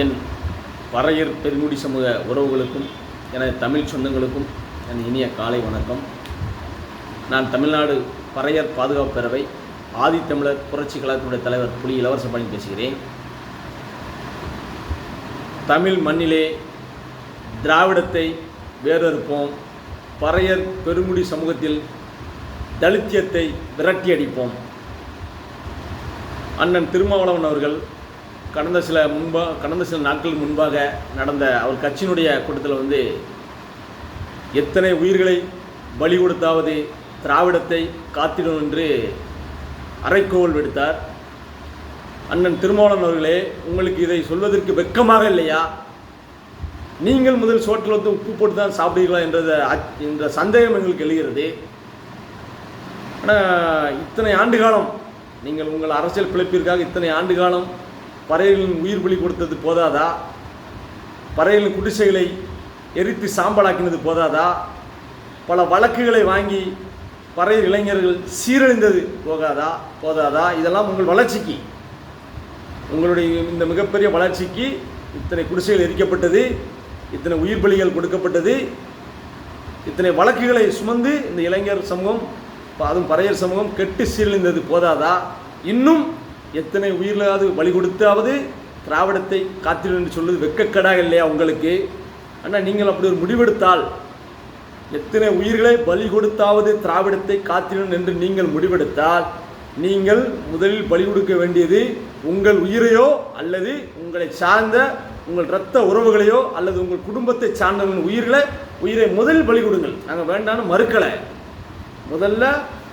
என் பறையர் பெருங்குடி சமூக உறவுகளுக்கும் எனது தமிழ் சொந்தங்களுக்கும் என் இனிய காலை வணக்கம். நான் தமிழ்நாடு பறையர் பாதுகாப்பு பேரவை ஆதித்தமிழர் புரட்சி கழகத்தினுடைய தலைவர் புலி இளவரச பணி பேசுகிறேன். தமிழ் மண்ணிலே திராவிடத்தை வேறறுப்போம். பறையர் பெருங்குடி சமூகத்தில் தலித்தியத்தை விரட்டி அடிப்போம் அண்ணன் திருமாவளவன் அவர்கள் கடந்த சில முன்பா கடந்த சில நாட்கள் முன்பாக நடந்த அவர் கட்சியினுடைய கூட்டத்தில் வந்து எத்தனை உயிர்களை பலி கொடுத்தாவது திராவிடத்தை காத்திடும் என்று அறைக்கோவல் விடுத்தார். அண்ணன் திருமாவளவன் அவர்களே உங்களுக்கு இதை சொல்வதற்கு வெட்கமாக இல்லையா? நீங்கள் முதல் சோற்றில் வந்து உப்பு போட்டு தான் சாப்பிடுவீர்களா என்றத என்ற சந்தேகம் எங்களுக்கு எழுகிறது. ஆனால் இத்தனை ஆண்டு காலம் நீங்கள் உங்கள் அரசியல் பிழைப்பிற்காக இத்தனை ஆண்டு காலம் பறையர்களின் உயிர் பலி கொடுத்தது போதாதா? பறையர்களின் குடிசைகளை எரித்து சாம்பலாக்கினது போதாதா? பல வழக்குகளை வாங்கி பறை இளைஞர்கள் சீரழிந்தது போகாதா? போதாதா? இதெல்லாம் உங்கள் வளர்ச்சிக்கு. உங்களுடைய இந்த மிகப்பெரிய வளர்ச்சிக்கு இத்தனை குடிசைகள் எரிக்கப்பட்டது இத்தனை உயிர் பலிகள் கொடுக்கப்பட்டது இத்தனை வழக்குகளை சுமந்து இந்த இளைஞர் சமூகம் அதுவும் பறையர் சமூகம் கெட்டு சீரழிந்தது போதாதா? இன்னும் எத்தனை உயிர்களாவது பலி கொடுத்தாவது திராவிடத்தை காத்திடும் என்று சொல்வது வெக்கக்கடாக இல்லையா உங்களுக்கு? ஆனால் நீங்கள் அப்படி ஒரு முடிவெடுத்தால் எத்தனை உயிர்களை பலி கொடுத்தாவது திராவிடத்தை காத்திடும் என்று நீங்கள் முடிவெடுத்தால் நீங்கள் முதலில் பலி கொடுக்க வேண்டியது உங்கள் உயிரையோ அல்லது உங்களை சார்ந்த உங்கள் இரத்த உறவுகளையோ அல்லது உங்கள் குடும்பத்தை சார்ந்தவர்கள் உயிர்களை உயிரை முதலில் பலி கொடுங்கள். நாங்கள் வேண்டாம்னு மறுக்கலை. முதல்ல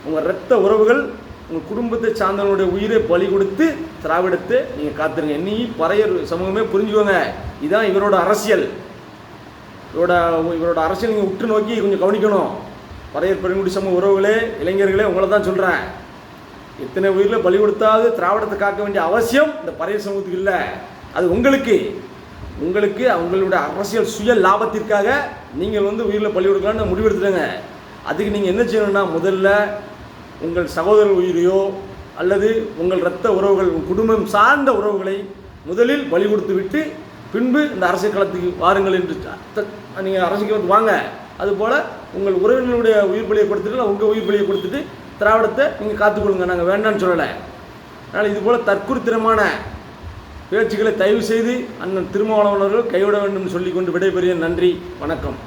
உங்கள் இரத்த உறவுகள் உங்கள் குடும்பத்தை சார்ந்தவனுடைய உயிரை பலி கொடுத்து திராவிடத்தை நீங்கள் காத்துருங்க. என்னையும் பறையர் சமூகமே புரிஞ்சுக்கோங்க. இதுதான் இவரோட அரசியல். இவரோட இவரோட அரசியல் நீங்கள் உற்று நோக்கி கொஞ்சம் கவனிக்கணும். பறையர் பெருங்குடி சமூக உறவுகளே இளைஞர்களே உங்களை தான் சொல்கிறேன் எத்தனை உயிரில் பலி கொடுத்தாவது திராவிடத்தை காக்க வேண்டிய அவசியம் இந்த பறையர் சமூகத்துக்கு இல்லை. அது உங்களுக்கு. உங்களுக்கு அவங்களுடைய அரசியல் சுய லாபத்திற்காக நீங்கள் வந்து உயிரில் பலி கொடுக்கலான்னு முடிவெடுத்துடுங்க அதுக்கு நீங்கள் என்ன செய்யணும்னா முதல்ல உங்கள் சகோதரர் உயிரையோ அல்லது உங்கள் இரத்த உறவுகள் உங்கள் குடும்பம் சார்ந்த உறவுகளை முதலில் பலி கொடுத்து விட்டு பின்பு இந்த அரசியல் களத்துக்கு வாருங்கள் என்று நீங்கள் அரசியல் களத்துக்கு வாங்க. அதுபோல் உங்கள் உறவினருடைய உயிர் பலியை கொடுத்துட்டு உங்கள் உயிர் பலியை கொடுத்துட்டு திராவிடத்தை நீங்கள் காத்துக்கொள்ளுங்க. நாங்கள் வேண்டாம்னு சொல்லலை. அதனால் இதுபோல் தற்குறித்தனமான பேச்சுக்களை தயவு செய்து அண்ணன் திருமாவளவனர்கள் கைவிட வேண்டும் சொல்லிக்கொண்டு விடைபெறிய நன்றி. வணக்கம்.